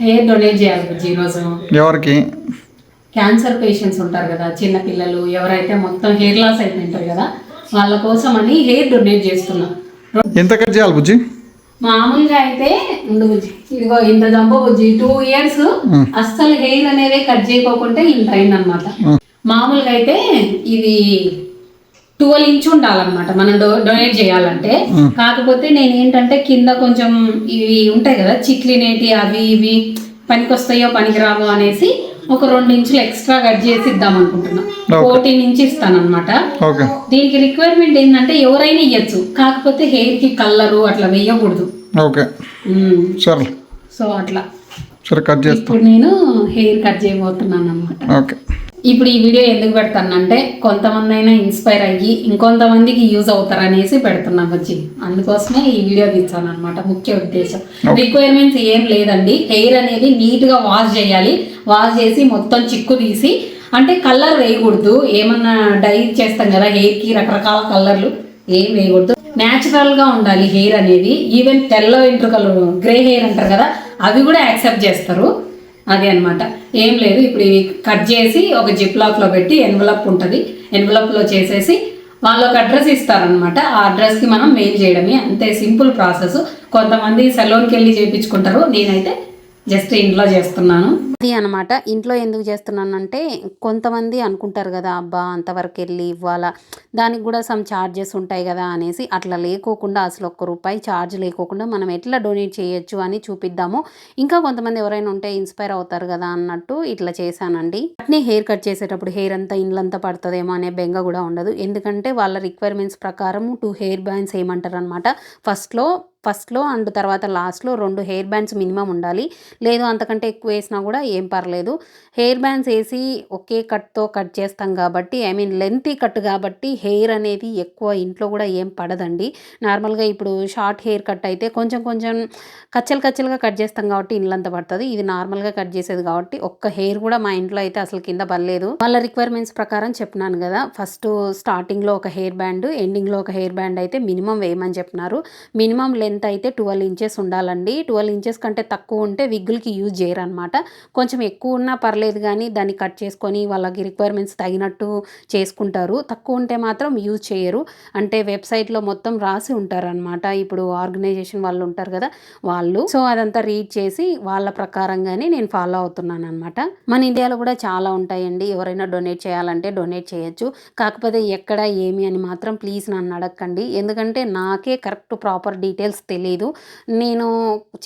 Hair donate చేయాలి బుజ్జి ఈరోజు ఎవరికి? క్యాన్సర్ పేషెంట్స్ ఉంటారు కదా చిన్న పిల్లలు ఎవరైతే మొత్తం హెయిర్ లాస్ అయిపోయింటారు కదా వాళ్ళ కోసం అని హెయిర్ డొనేట్ చేస్తున్నా. ఎంత కట్ చేయాలి బుజ్జి? మామూలుగా అయితే ఉండు బుజ్జి ఇదిగో ఇంత జంబో బుజ్జి టూ ఇయర్స్ అస్సలు హెయిర్ అనేది కట్ చేయకోకుంటే ఇంత అయిందనమాట మామూలుగా అయితే ఇది ట్వెల్వ్ ఇంచ్ ఉండాలన్నమాట. మనం డొనేట్ చేయాలంటే. కాకపోతే నేను ఏంటంటే కింద కొంచెం ఇవి ఉంటాయి కదా చిట్లినేటి అవి ఇవి పనికొస్తాయో పనికిరావో అనేసి ఒక రెండు ఇంచులు ఎక్స్ట్రా కట్ చేసి ఇద్దాం అనుకుంటున్నా. ఫోర్టీన్ ఇంచ్ ఇస్తానన్నమాట. ఓకే. దీనికి రిక్వైర్మెంట్ ఏంటంటే ఎవరైనా ఇవ్వచ్చు కాకపోతే హెయిర్కి కలరు అట్లా వేయకూడదు. ఓకే. సరే సో అట్లా. సరే కట్ చేస్తా. ఇప్పుడు నేను హెయిర్ కట్ చేయబోతున్నాను అనమాట ఓకే. ఇప్పుడు ఈ వీడియో ఎందుకు పెడతానంటే కొంతమంది అయినా ఇన్స్పైర్ అయ్యి ఇంకొంతమందికి యూజ్ అవుతారు అనేసి పెడుతున్నా వచ్చి అందుకోసమే ఈ వీడియో తీస్తాను అనమాట ముఖ్య ఉద్దేశం. రిక్వైర్మెంట్స్ ఏం లేదండి. హెయిర్ అనేది నీట్గా వాష్ చేయాలి. వాష్ చేసి మొత్తం చిక్కు తీసి అంటే కలర్ వేయకూడదు. ఏమన్నా డై చేస్తాం కదా హెయిర్కి రకరకాల కలర్లు. ఏం వేయకూడదు. న్యాచురల్గా ఉండాలి హెయిర్ అనేది. ఈవెన్ తెల్ల వెంట్రుకలు గ్రే హెయిర్ అంటారు కదా అవి కూడా యాక్సెప్ట్ చేస్తారు. అది అనమాట ఏం లేదు ఇప్పుడు ఇవి కట్ చేసి ఒక జిప్ లాక్లో పెట్టి ఎన్వలప్ ఉంటుంది. ఎన్వలప్లో చేసేసి వాళ్ళు ఒక అడ్రస్ ఇస్తారనమాట ఆ అడ్రస్కి మనం మెయిల్ చేయడమే. అంతే సింపుల్ ప్రాసెస్. కొంతమంది సెలూన్కి వెళ్ళి చేయించుకుంటారు నేనైతే జస్ట్ ఇంట్లో చేస్తున్నాను. అది అనమాట ఇంట్లో ఎందుకు చేస్తున్నానంటే కొంతమంది అనుకుంటారు కదా అబ్బా అంతవరకు వెళ్ళి ఇవ్వాలా? దానికి కూడా సమ్ ఛార్జెస్ ఉంటాయి కదా అనేసి. అట్లా లేకోకుండా అసలు ఒక్క రూపాయి ఛార్జ్ లేకోకుండా మనం ఎట్లా డొనేట్ చేయొచ్చు అని చూపిద్దాము. ఇంకా కొంతమంది ఎవరైనా ఉంటే ఇన్స్పైర్ అవుతారు కదా అన్నట్టు ఇట్లా చేశానండి. అట్నే హెయిర్ కట్ చేసేటప్పుడు హెయిర్ అంతా ఇండ్లంతా పడుతుందేమో అనే బెంగ కూడా ఉండదు. ఎందుకంటే వాళ్ళ రిక్వైర్మెంట్స్ ప్రకారం టూ హెయిర్ బ్యాండ్స్ ఏమంటారు అనమాట ఫస్ట్లో ఫస్ట్లో అండ్ తర్వాత లాస్ట్లో రెండు హెయిర్ బ్యాండ్స్ మినిమం ఉండాలి. లేదు అంతకంటే ఎక్కువ వేసినా కూడా ఏం పర్లేదు. హెయిర్ బ్యాండ్స్ వేసి ఒకే కట్తో కట్ చేస్తాం కాబట్టి ఐ మీన్ లెంతీ కట్ కాబట్టి హెయిర్ అనేది ఎక్కువ ఇంట్లో కూడా ఏం పడదండి. నార్మల్గా ఇప్పుడు షార్ట్ హెయిర్ కట్ అయితే కొంచెం కొంచెం కచ్చలు కచ్చలుగా కట్ చేస్తాం కాబట్టి ఇండ్లంతా పడుతుంది. ఇది నార్మల్గా కట్ చేసేది కాబట్టి ఒక్క హెయిర్ కూడా మా ఇంట్లో అయితే అసలు కింద పడలేదు. వాళ్ళ రిక్వైర్మెంట్స్ ప్రకారం చెప్పినాను కదా ఫస్ట్ స్టార్టింగ్లో ఒక హెయిర్ బ్యాండ్ ఎండింగ్లో ఒక హెయిర్ బ్యాండ్ అయితే మినిమం వేయమని చెప్పినారు. మినిమం లెంత్ అయితే ట్వెల్వ్ ఇంచెస్ ఉండాలండి. ట్వెల్వ్ ఇంచెస్ కంటే తక్కువ ఉంటే విగ్గులకి యూజ్ చేయరు అనమాట కొంచెం ఎక్కువ ఉన్నా పర్లేదు కానీ దాన్ని కట్ చేసుకొని వాళ్ళకి రిక్వైర్మెంట్స్ తగినట్టు చేసుకుంటారు. తక్కువ ఉంటే మాత్రం యూజ్ చేయరు. అంటే వెబ్సైట్లో మొత్తం రాసి ఉంటారనమాట ఇప్పుడు ఆర్గనైజేషన్ వాళ్ళు ఉంటారు కదా వాళ్ళు. సో అదంతా రీడ్ చేసి వాళ్ళ ప్రకారంగానే నేను ఫాలో అవుతున్నాను అనమాట మన ఇండియాలో కూడా చాలా ఉంటాయండి. ఎవరైనా డొనేట్ చేయాలంటే డొనేట్ చేయొచ్చు. కాకపోతే ఎక్కడ ఏమి అని మాత్రం ప్లీజ్ నన్ను అడగండి ఎందుకంటే నాకే కరెక్ట్ ప్రాపర్ డీటెయిల్స్ తెలియదు. నేను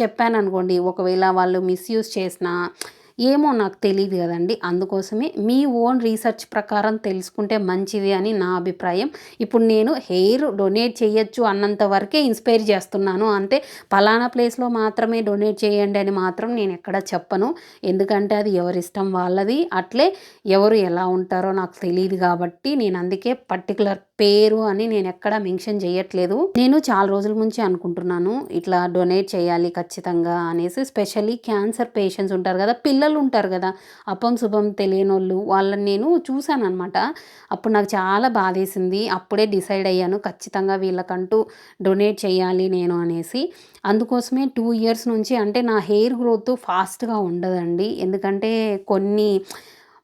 చెప్పాను అనుకోండి ఒకవేళ వాళ్ళు మిస్యూజ్ చేసినా ఏమో నాకు తెలియదు కదండి. అందుకోసమే మీ ఓన్ రీసెర్చ్ ప్రకారం తెలుసుకుంటే మంచిది అని నా అభిప్రాయం. ఇప్పుడు నేను హెయిర్ డొనేట్ చేయొచ్చు అన్నంత వరకే ఇన్స్పైర్ చేస్తున్నాను. అంతే పలానా ప్లేస్లో మాత్రమే డొనేట్ చేయండి అని మాత్రం నేను ఎక్కడ చెప్పను. ఎందుకంటే అది ఎవరిష్టం వాళ్ళది. అట్లే ఎవరు ఎలా ఉంటారో నాకు తెలియదు కాబట్టి నేను అందుకే పర్టికులర్ పేరు అని నేను ఎక్కడ మెన్షన్ చేయట్లేదు. నేను చాలా రోజుల నుంచి అనుకుంటున్నాను. ఇట్లా డొనేట్ చేయాలి ఖచ్చితంగా అనేసి. స్పెషల్లీ క్యాన్సర్ పేషెంట్స్ ఉంటారు కదా పిల్లలు ఉంటారు కదా అపం శుభం తెలియని వాళ్ళు వాళ్ళని నేను చూశాను అనమాట అప్పుడు నాకు చాలా బాధేసింది. అప్పుడే డిసైడ్ అయ్యాను ఖచ్చితంగా వీళ్ళకంటూ డొనేట్ చేయాలి నేను అనేసి. అందుకోసమే టూ ఇయర్స్ నుంచి అంటే నా హెయిర్ గ్రోత్ ఫాస్ట్గా ఉండదండి. ఎందుకంటే కొన్ని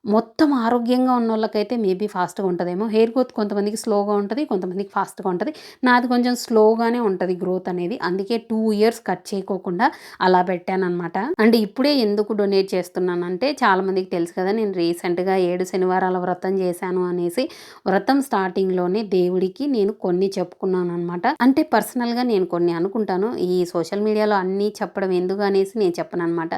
మొత్తం ఆరోగ్యంగా ఉన్న వాళ్ళకైతే మేబీ ఫాస్ట్గా ఉంటుందేమో. హెయిర్ గ్రోత్ కొంతమందికి స్లోగా ఉంటుంది కొంతమందికి ఫాస్ట్గా ఉంటుంది. నాది కొంచెం స్లోగానే ఉంటుంది గ్రోత్ అనేది. అందుకే టూ ఇయర్స్ కట్ చేయకోకుండా అలా పెట్టాను అనమాట అండ్ ఇప్పుడే ఎందుకు డొనేట్ చేస్తున్నానంటే చాలామందికి తెలుసు కదా నేను రీసెంట్గా ఏడు శనివారాల వ్రతం చేశాను అనేసి వ్రతం స్టార్టింగ్లోనే దేవుడికి నేను కొన్ని చెప్పుకున్నాను అనమాట అంటే పర్సనల్గా నేను కొన్ని అనుకుంటాను. ఈ సోషల్ మీడియాలో అన్నీ చెప్పడం ఎందుకు అనేసి నేను చెప్పను అనమాట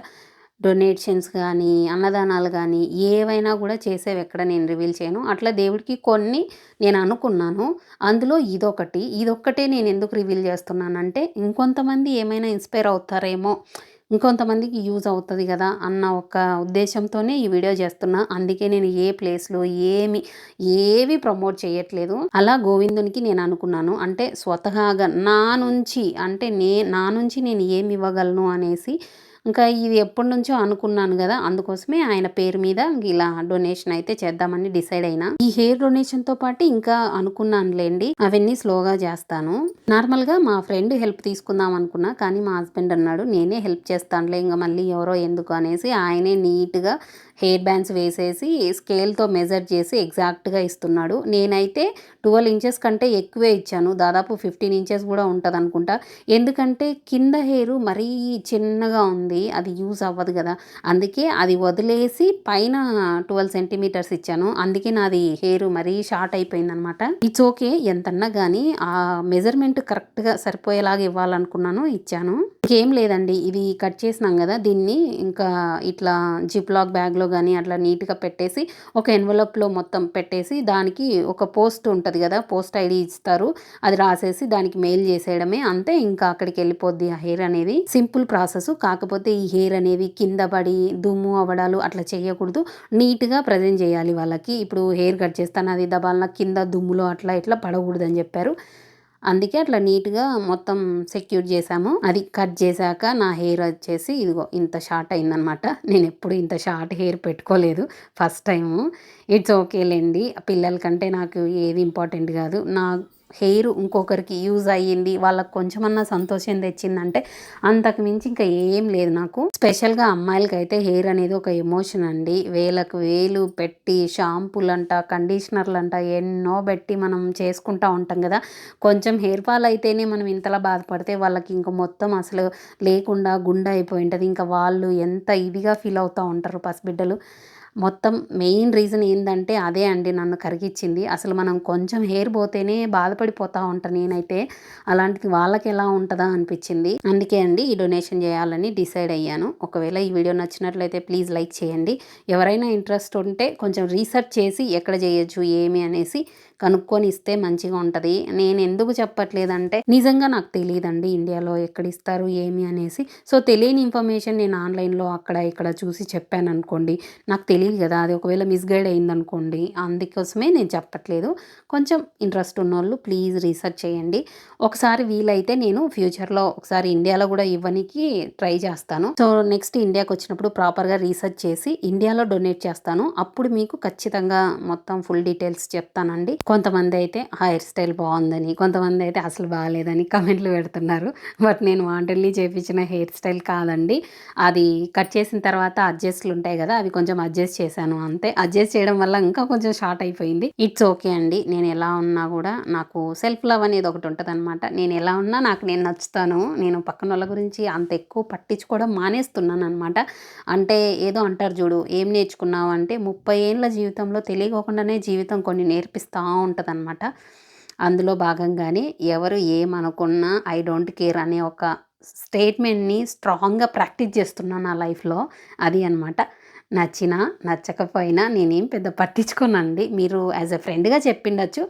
డొనేషన్స్ కానీ అన్నదానాలు కానీ ఏవైనా కూడా చేసేవి ఎక్కడ నేను రివీల్ చేయను. అట్లా దేవుడికి కొన్ని నేను అనుకున్నాను. అందులో ఇదొకటి. ఇదొక్కటే నేను ఎందుకు రివీల్ చేస్తున్నానంటే ఇంకొంతమంది ఏమైనా ఇన్స్పైర్ అవుతారేమో ఇంకొంతమందికి యూజ్ అవుతుంది కదా అన్న ఒక ఉద్దేశంతోనే ఈ వీడియో చేస్తున్నా. అందుకే నేను ఏ ప్లేస్లో ఏమి ఏవి ప్రమోట్ చేయట్లేదు. అలా గోవిందునికి నేను అనుకున్నాను. అంటే స్వతహాగా నా నుంచి అంటే నే నా నుంచి నేను ఏమి ఇవ్వగలను అనేసి ఇంకా ఇది ఎప్పటి నుంచో అనుకున్నాను కదా అందుకోసమే ఆయన పేరు మీద ఇలా డొనేషన్ అయితే చేద్దామని డిసైడ్ అయినా. ఈ హెయిర్ డొనేషన్తో పాటు ఇంకా అనుకున్నానులేండి అవన్నీ స్లోగా చేస్తాను. నార్మల్గా మా ఫ్రెండ్ హెల్ప్ తీసుకుందాం అనుకున్నా కానీ మా హస్బెండ్ అన్నాడు నేనే హెల్ప్ చేస్తానులే ఇంకా మళ్ళీ ఎవరో ఎందుకు? అనేసి ఆయనే నీట్గా హెయిర్ బ్యాండ్స్ వేసేసి స్కేల్తో మెజర్ చేసి ఎగ్జాక్ట్గా ఇస్తున్నాడు. నేనైతే ట్వెల్వ్ ఇంచెస్ కంటే ఎక్కువే ఇచ్చాను దాదాపు ఫిఫ్టీన్ ఇంచెస్ కూడా ఉంటుంది అనుకుంటా ఎందుకంటే కింద హెయిర్ మరీ చిన్నగా ఉంది. అది యూజ్ అవ్వదు కదా. అందుకే అది వదిలేసి పైన ట్వెల్వ్ సెంటీమీటర్స్ ఇచ్చాను. అందుకే నాది హెయిర్ మరీ షార్ట్ అయిపోయింది అనమాట ఇట్స్ ఓకే. ఎంతన్నా కానీ ఆ మెజర్మెంట్ కరెక్ట్గా సరిపోయేలాగా ఇవ్వాలనుకున్నాను ఇచ్చాను. ఇంకేం లేదండి. ఇది కట్ చేసినాం కదా. దీన్ని ఇంకా ఇట్లా జిప్లాక్ బ్యాగ్లో కానీ అట్లా నీట్గా పెట్టేసి ఒక ఎన్వలప్లో మొత్తం పెట్టేసి దానికి ఒక పోస్ట్ ఉంటుంది కదా పోస్ట్ ఐడి ఇస్తారు. అది రాసేసి దానికి మెయిల్ చేసేయడమే. అంతే ఇంకా అక్కడికి వెళ్ళిపోద్ది ఆ హెయిర్ అనేది. Simple process. కాకపోతే ఈ హెయిర్ అనేవి కింద పడి దుమ్ము అవడాలు అట్లా చేయకూడదు. నీట్గా ప్రజెంట్ చేయాలి వాళ్ళకి. ఇప్పుడు హెయిర్ కట్ చేస్తాను అది దబాలన కింద దుమ్ములో అట్లా ఇట్లా పడకూడదు అని చెప్పారు. అందుకే అట్లా నీట్గా మొత్తం సెక్యూర్ చేసాము అది కట్ చేశాక నా హెయిర్ వచ్చేసి ఇదిగో ఇంత షార్ట్ అయిందనమాట. నేను ఎప్పుడు ఇంత షార్ట్ హెయిర్ పెట్టుకోలేదు ఫస్ట్ టైము. ఇట్స్ ఓకేలేండి పిల్లల కంటే నాకు ఏది ఇంపార్టెంట్ కాదు. నా హెయిర్ ఇంకొకరికి యూజ్ అయ్యింది వాళ్ళకి కొంచెమన్నా సంతోషం తెచ్చిందంటే అంతకు మించి ఇంకా ఏం లేదు నాకు. స్పెషల్గా అమ్మాయిలకి అయితే హెయిర్ అనేది ఒక ఎమోషన్ అండి. వేలకు వేలు పెట్టి షాంపూలంట కండిషనర్లంట ఎన్నో పెట్టి మనం చేసుకుంటా ఉంటాం కదా. కొంచెం హెయిర్ ఫాల్ అయితేనే మనం ఇంతలా బాధపడితే వాళ్ళకి ఇంకా మొత్తం అసలు లేకుండా గుండె అయిపోయి ఉంటుంది. ఇంకా వాళ్ళు ఎంత ఇదిగా ఫీల్ అవుతూ ఉంటారు పసిబిడ్డలు. మొత్తం మెయిన్ రీజన్ ఏంటంటే అదే అండి నన్ను కరిగిచ్చింది. అసలు మనం కొంచెం హెయిర్ పోతేనే బాధపడిపోతూ ఉంటాను నేనైతే. అలాంటిది వాళ్ళకి ఎలా ఉంటుందా అనిపించింది. అందుకే అండి ఈ డొనేషన్ చేయాలని డిసైడ్ అయ్యాను. ఒకవేళ ఈ వీడియో నచ్చినట్లయితే ప్లీజ్ లైక్ చేయండి. ఎవరైనా ఇంట్రెస్ట్ ఉంటే కొంచెం రీసెర్చ్ చేసి ఎక్కడ చేయొచ్చు ఏమి అనేసి కనుక్కొని ఇస్తే మంచిగా ఉంటుంది. నేను ఎందుకు చెప్పట్లేదంటే నిజంగా నాకు తెలియదండి ఇండియాలో ఎక్కడ ఇస్తారు ఏమి అనేసి. సో తెలియని ఇన్ఫర్మేషన్ నేను ఆన్లైన్లో అక్కడ ఇక్కడ చూసి చెప్పాను అనుకోండి. నాకు తెలియదు కదా. అది ఒకవేళ మిస్గైడ్ అయిందనుకోండి అందుకోసమే నేను చెప్పట్లేదు. కొంచెం ఇంట్రెస్ట్ ఉన్న వాళ్ళు ప్లీజ్ రీసెర్చ్ చేయండి. ఒకసారి వీలైతే నేను ఫ్యూచర్లో ఒకసారి ఇండియాలో కూడా ఇవ్వనికి ట్రై చేస్తాను. సో నెక్స్ట్ ఇండియాకి వచ్చినప్పుడు ప్రాపర్గా రీసెర్చ్ చేసి ఇండియాలో డొనేట్ చేస్తాను. అప్పుడు మీకు ఖచ్చితంగా మొత్తం ఫుల్ డీటెయిల్స్ చెప్తానండి. కొంతమంది అయితే హెయిర్ స్టైల్ బాగుందని కొంతమంది అయితే అసలు బాగాలేదని కమెంట్లు పెడుతున్నారు. బట్ నేను వాంటల్లీ చేపించిన హెయిర్ స్టైల్ కాదండి. అది కట్ చేసిన తర్వాత అడ్జస్ట్లు ఉంటాయి కదా అవి కొంచెం అడ్జస్ట్ చేశాను. అంతే. అడ్జస్ట్ చేయడం వల్ల ఇంకా కొంచెం షార్ట్ అయిపోయింది. ఇట్స్ ఓకే అండి. నేను ఎలా ఉన్నా కూడా నాకు సెల్ఫ్ లవ్ అనేది ఒకటి ఉంటుంది అనమాట నేను ఎలా ఉన్నా నాకు నేను నచ్చుతాను. నేను పక్కన వాళ్ళ గురించి అంత ఎక్కువ పట్టించుకోవడం మానేస్తున్నాను అనమాట అంటే ఏదో అంటారు చూడు ఏం నేర్చుకున్నావు అంటే ముప్పై ఏళ్ళ జీవితంలో తెలియకోకుండానే జీవితం కొన్ని నేర్పిస్తూ ఉంటుంది అనమాట అందులో భాగంగానే ఎవరు ఏమనుకున్నా ఐ డోంట్ కేర్ అనే ఒక స్టేట్మెంట్ని స్ట్రాంగ్గా ప్రాక్టీస్ చేస్తున్నాను నా లైఫ్లో అది అనమాట నచ్చినా నచ్చకపోయినా నేనేం పెద్ద పట్టించుకోనండి. మీరు యాజ్ ఎ ఫ్రెండ్గా చెప్పిండొచ్చు.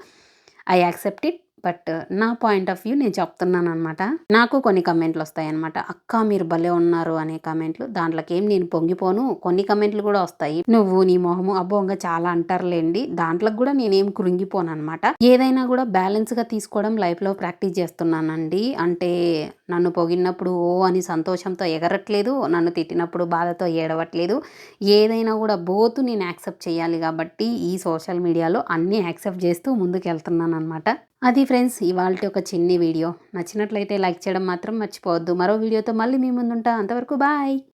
I accept it. బట్ నా పాయింట్ ఆఫ్ వ్యూ నేను చెప్తున్నాను అనమాట నాకు కొన్ని కమెంట్లు వస్తాయి అనమాట అక్క మీరు భలే ఉన్నారు అనే కమెంట్లు. దాంట్లోకి ఏం నేను పొంగిపోను. కొన్ని కమెంట్లు కూడా వస్తాయి. నువ్వు నీ మొహము అబ్బోంగా చాలా అంటారులేండి. దాంట్లోకి కూడా నేనేం కృంగిపోను అనమాట ఏదైనా కూడా బ్యాలెన్స్గా తీసుకోవడం లైఫ్లో ప్రాక్టీస్ చేస్తున్నానండి. అంటే నన్ను పొగిడినప్పుడు ఓ అని సంతోషంతో ఎగరట్లేదు. నన్ను తిట్టినప్పుడు బాధతో ఏడవట్లేదు. ఏదైనా కూడా బోతు నేను యాక్సెప్ట్ చేయాలి కాబట్టి ఈ సోషల్ మీడియాలో అన్నీ యాక్సెప్ట్ చేస్తూ ముందుకు వెళ్తున్నాను అనమాట అది ఫ్రెండ్స్ ఇవాళ ఒక చిన్ని వీడియో. నచ్చినట్లయితే లైక్ చేయడం మాత్రం మర్చిపోవద్దు. మరో వీడియోతో మళ్ళీ మీ ముందుంటా. అంతవరకు బాయ్!